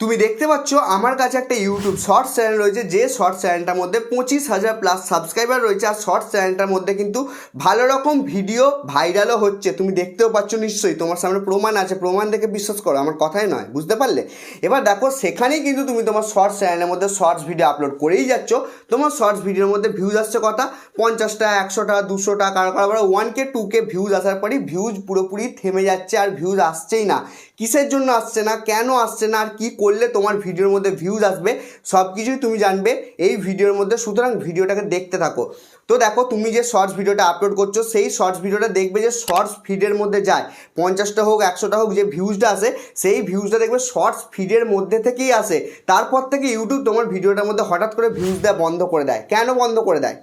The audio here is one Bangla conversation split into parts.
তুমি দেখতে পাচ্ছ আমার কাছে একটা ইউটিউব শর্টস চ্যানেল রয়েছে, যে শর্টস চ্যানেলটার মধ্যে পঁচিশ হাজার প্লাস সাবস্ক্রাইবার রয়েছে। আর শর্টস চ্যানেলটার মধ্যে কিন্তু ভালো রকম ভিডিও ভাইরালও হচ্ছে। তুমি দেখতেও পাচ্ছ নিশ্চয়ই, তোমার সামনে প্রমাণ আছে। প্রমাণ দেখে বিশ্বাস করো, আমার কথাই নয়, বুঝতে পারলে? এবার দেখো, সেখানেই কিন্তু তুমি তোমার শর্টস চ্যানেলের মধ্যে শর্টস ভিডিও আপলোড করেই যাচ্ছ। তোমার শর্টস ভিডিওর মধ্যে ভিউজ আসছে কথা পঞ্চাশটা, একশোটা, দুশোটা, কারও কারও কারও one K two K views আসার পরই ভিউজ পুরোপুরি থেমে যাচ্ছে আর ভিউজ আসছেই না। কিসের জন্য আসছে না, কেন আসছে না, আর কী করলে তোমার ভিডিওর মধ্যে ভিউজ আসবে সব কিছুই তুমি জানবে এই ভিডিওর মধ্যে। সুতরাং ভিডিওটাকে দেখতে থাকো। তো দেখো, তুমি যে শর্টস ভিডিওটা আপলোড করছ, সেই শর্টস ভিডিওটা দেখবে যে শর্টস ফিডের মধ্যে যায়। পঞ্চাশটা হোক, একশোটা হোক, যে ভিউজটা আসে, সেই ভিউজটা দেখবে শর্টস ফিডের মধ্যে থেকেই আসে। তারপর থেকে ইউটিউব তোমার ভিডিওটার মধ্যে হঠাৎ করে ভিউজ দেওয়া বন্ধ করে দেয়। কেন বন্ধ করে দেয়?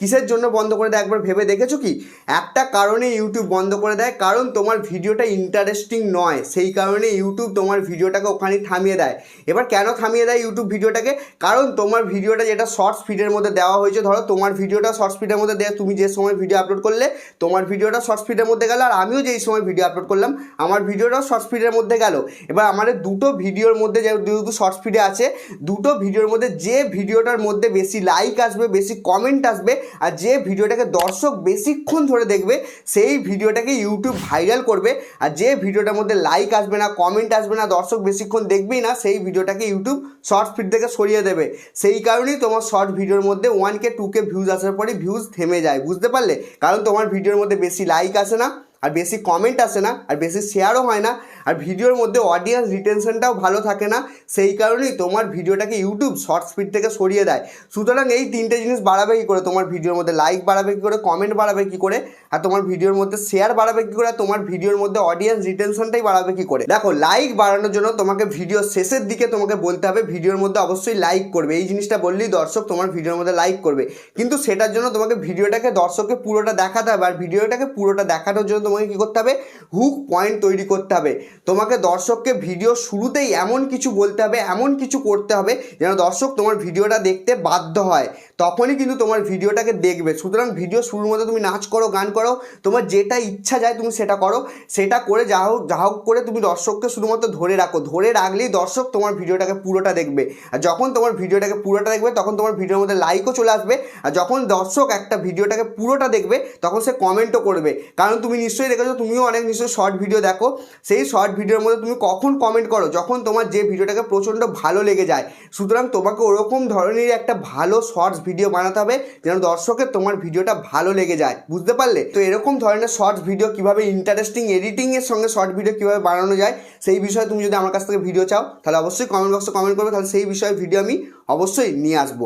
কিসের জন্য বন্ধ করে দেয়? একবার ভেবে দেখেছ কি? একটা কারণে ইউটিউব বন্ধ করে দেয়, কারণ তোমার ভিডিওটা ইন্টারেস্টিং নয়। সেই কারণে ইউটিউব তোমার ভিডিওটাকে ওখানে থামিয়ে দেয়। এবার কেন থামিয়ে দেয় ইউটিউব ভিডিওটাকে? কারণ তোমার ভিডিওটা যেটা শর্টস ফিডের মধ্যে দেওয়া হয়েছে, ধরো তোমার ভিডিওটা শর্টস ফিডের মধ্যে দেয়, তুমি যে সময় ভিডিও আপলোড করলে, তোমার ভিডিওটা শর্টস ফিডের মধ্যে গেল, আর আমিও যেই সময় ভিডিও আপলোড করলাম, আমার ভিডিওটাও শর্টস ফিডের মধ্যে গেল। এবার আমাদের দুটো ভিডিওর মধ্যে যেহেতু শর্টস ফিডে আছে, দুটো ভিডিওর মধ্যে যে ভিডিওটার মধ্যে বেশি লাইক আসবে, বেশি কমেন্ট আসবে আর যে ভিডিওটাকে দর্শক বেশিক্ষণ ধরে দেখবে, সেই ভিডিওটাকে ইউটিউব ভাইরাল করবে। আর যে ভিডিওটার মধ্যে লাইক আসবে না কমেন্ট আসবে না, দর্শক বেশিক্ষণ দেখবেই না, সেই ভিডিওটাকে ইউটিউব শর্ট ফিড থেকে সরিয়ে দেবে। সেই কারণেই তোমার শর্ট ভিডিওর মধ্যে one K two K views আসার পরে ভিউজ থেমে যায়, বুঝতে পারলে? কারণ তোমার ভিডিওর মধ্যে বেশি লাইক আসে না, আর বেশি কমেন্ট আসে না, আর বেশি শেয়ারও হয় না। আর ভিডিওর মধ্যে অডিয়েন্স রিটেনশনটাও ভালো থাকে না, সেই কারণেই তোমার ভিডিওটাকে ইউটিউব শর্ট স্পিড থেকে সরিয়ে দেয়। সুতরাং এই তিনটে জিনিস বাড়াবে কী করে? তোমার ভিডিওর মধ্যে লাইক বাড়াবে কী করে? কমেন্ট বাড়াবে কী করে? আর তোমার ভিডিওর মধ্যে শেয়ার বাড়াবে কী করে? তোমার ভিডিওর মধ্যে অডিয়েন্স রিটেনশনটাই বাড়াবে কী করে? দেখো লাইক বাড়ানোর জন্য তোমাকে ভিডিও শেষের দিকে তোমাকে বলতে হবে, ভিডিওর মধ্যে অবশ্যই লাইক করবে। এই জিনিসটা বললেই দর্শক তোমার ভিডিওর মধ্যে লাইক করবে। কিন্তু সেটার জন্য তোমাকে ভিডিওটাকে দর্শককে পুরোটা দেখাতে হবে। আর ভিডিওটাকে পুরোটা দেখানোর জন্য তোমাকে কী করতে হবে? হুক পয়েন্ট তৈরি করতে হবে। তোমাকে দর্শককে ভিডিও শুরুতেই এমন কিছু বলতে হবে, এমন কিছু করতে হবে যেন দর্শক তোমার ভিডিওটা দেখতে বাধ্য হয়। তখনই কিন্তু তোমার ভিডিওটাকে দেখবে। সুতরাং ভিডিও শুরুর মধ্যে তুমি নাচ করো, গান করো, তোমার যেটা ইচ্ছা যায় তুমি সেটা করো। সেটা করে যা হোক যা হোক করে তুমি দর্শককে শুধুমাত্র ধরে রাখো। ধরে রাখলেই দর্শক তোমার ভিডিওটাকে পুরোটা দেখবে। আর যখন তোমার ভিডিওটাকে পুরোটা দেখবে, তখন তোমার ভিডিওর মধ্যে লাইকও চলে আসবে। আর যখন দর্শক একটা ভিডিওটাকে পুরোটা দেখবে, তখন সে কমেন্টও করবে। কারণ তুমি নিশ্চয়ই দেখেছ, তুমিও অনেক নিশ্চয়ই শর্ট ভিডিও দেখো। সেই শর্ট ভিডিওর মধ্যে তুমি কখন কমেন্ট করো? যখন তোমার যে ভিডিওটাকে প্রচণ্ড ভালো লেগে যায়। সুতরাং তোমাকে ওরকম ধরনের একটা ভালো শর্টস ভিডিও বানাতে হবে, যেন দর্শকের তোমার ভিডিওটা ভালো লেগে যায়। বুঝতে পারলে? তো এরকম ধরনের শর্টস ভিডিও কীভাবে ইন্টারেস্টিং এডিটিংয়ের সঙ্গে শর্ট ভিডিও কীভাবে বানানো যায়, সেই বিষয়ে তুমি যদি আমার কাছ থেকে ভিডিও চাও, তাহলে অবশ্যই কমেন্ট বক্সে কমেন্ট করবে, তাহলে সেই বিষয়ে ভিডিও আমি অবশ্যই নিয়ে আসব।